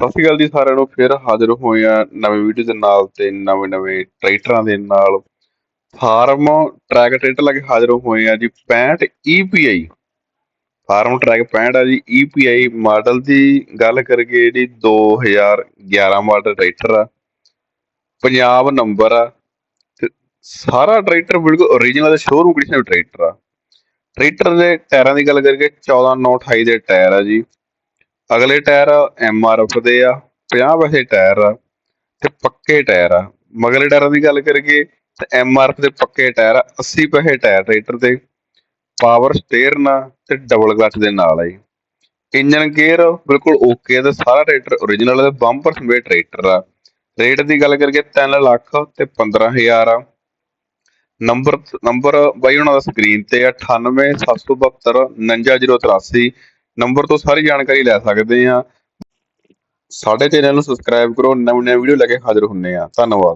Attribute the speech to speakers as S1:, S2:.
S1: ਸਤਿ ਸ਼੍ਰੀ ਅਕਾਲ ਜੀ ਸਾਰਿਆਂ ਨੂੰ, ਫਿਰ ਹਾਜ਼ਰ ਹੋਏ ਆ ਨਵੀਂ ਵੀਡੀਓ ਦੇ ਨਾਲ ਤੇ ਨਵੇਂ ਨਵੇਂ ਟਰੈਕਟਰਾਂ ਦੇ ਨਾਲ। ਫਾਰਮ ਟਰੈਕ ਟਰੈਕਟਰ ਲੈ ਕੇ ਹਾਜ਼ਰ ਹੋਏ ਆ ਜੀ 65 EPI ਫਾਰਮ ਟਰੈਕ 65 ਆ ਜੀ EPI ਮਾਡਲ ਦੀ ਗੱਲ ਕਰੀਏ ਜੀ 2011 ਮਾਡਲ ਟਰੈਕਟਰ ਆ। ਪੰਜਾਬ ਨੰਬਰ ਆ। ਤੇ ਸਾਰਾ ਟਰੈਕਟਰ ਬਿਲਕੁਲ ਓਰੀਜਨਲ ਸ਼ੋਰੂਮ ਕੰਡੀਸ਼ਨ ਟਰੈਕਟਰ ਆ। ਟਰੈਕਟਰ ਦੇ ਟਾਇਰਾਂ ਦੀ ਗੱਲ ਕਰੀਏ 14 9 28 ਦੇ ਟਾਇਰ ਆ ਜੀ। ਅਗਲੇ ਟਾਇਰ ਐਫ ਦੇ ਆ 50 ਪੈਸੇ ਟਾਇਰ ਆ ਤੇ ਪੱਕੇ ਟਾਇਰ ਆ। ਮਗਲੇ ਟਾਇਰਾਂ ਦੀ ਗੱਲ ਕਰੀਏ ਤਾਂ ਐਮ ਆਰ ਐਫ ਦੇ ਪੱਕੇ ਟਾਇਰ ਆ 80 ਪੈਸੇ ਟਾਇਰ ਟਰੈਕਟਰ ਦੇ ਪਾਵਰ ਸਟੇਅਰ ਆ ਤੇ ਡਬਲ ਕਲਚ ਦੇ ਨਾਲ ਆ ਜੀ। ਇੰਜਨ ਗੇਅਰ ਬਿਲਕੁਲ ਓਕੇ ਤੇ ਸਾਰਾ ਟਰੈਕਟਰ ਓਰੀਜਨਲ ਹੈ ਬੰਪਰ ਸਮੇਤ ਟਰੈਕਟਰ ਆ। ਰੇਟ ਦੀ ਗੱਲ ਕਰੀਏ 3 ਲੱਖ ਤੇ 15000 ਆ। ਨੰਬਰ ਨੰਬਰ ਬਾਈ ਉਹਨਾਂ ਦਾ ਸਕਰੀਨ ਤੇ ਆ 98772 59083 ਨੰਬਰ ਤੋਂ ਸਾਰੀ ਜਾਣਕਾਰੀ ਲੈ ਸਕਦੇ ਆ ਸਾਡੇ ਚੈਨਲ ਨੂੰ ਸਬਸਕ੍ਰਾਈਬ ਕਰੋ ਨਵੀਂ ਨਵੀਂ ਵੀਡੀਓ ਲੈ ਕੇ ਹਾਜ਼ਰ ਹੁੰਨੇ ਆ ਧੰਨਵਾਦ।